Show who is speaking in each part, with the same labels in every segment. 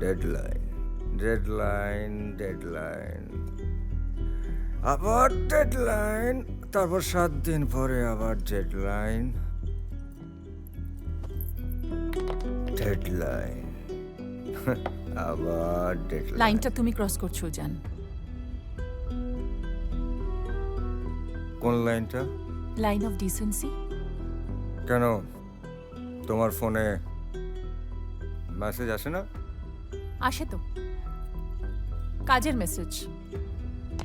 Speaker 1: Deadline deadline deadline আবার deadline তারপর সাত দিন পরে আবার ডেডলাইন ডেডলাইন আবার ডেডলাইন
Speaker 2: লাইনটা তুমি ক্রস করছ জান।
Speaker 1: কোন লাইনটা
Speaker 2: লাইন অফ ডিসেন্সি
Speaker 1: কেন? তোমার ফোনে মেসেজ আসে না?
Speaker 2: আসে তো। কাজের মেসেজ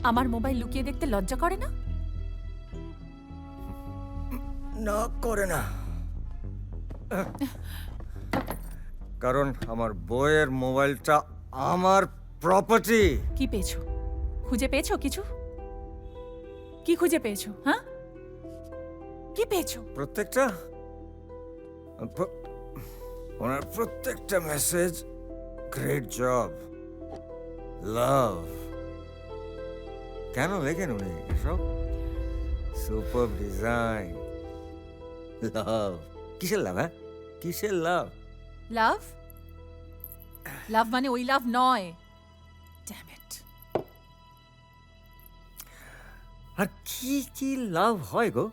Speaker 2: আমার মোবাইল লুকিয়ে দেখতে লজ্জা করে না?
Speaker 1: না করে না। কারণ আমার বইয়ের মোবাইলটা আমার প্রপার্টি
Speaker 2: কি পেয়েছ? খুঁজে পেয়েছ কিছু? কি খুঁজে পেয়েছ হ্যাঁ? কি পেয়েছ?
Speaker 1: প্রত্যেকটা? ওনার প্রত্যেকটা মেসেজ গ্রেট জব লাভ কেন লেখেন উনি এসব? সুপার ডিজাইন লাভ কিসের লাভ হ্যাঁ? কিসের লাভ
Speaker 2: লাভ লাভ মানে ওই লাভ নয়। ড্যাম ইট
Speaker 1: আর কি কি লাভ হয় গো?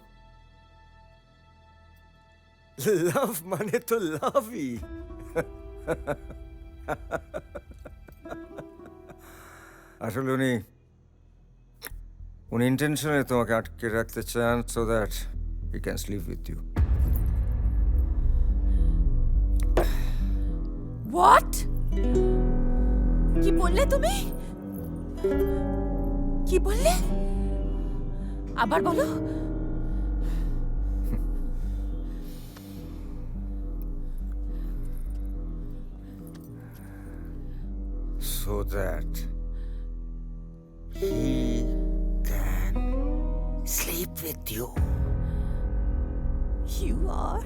Speaker 1: লাভ মানে তো লাভই আসলে উনি উনি ইন্টেনশনে তোমাকে আটকে রাখতে চান so that he can sleep with you
Speaker 2: what কি বললে তুমি? কি বললে? আবার বলো।
Speaker 1: So that he can sleep with you.
Speaker 2: You are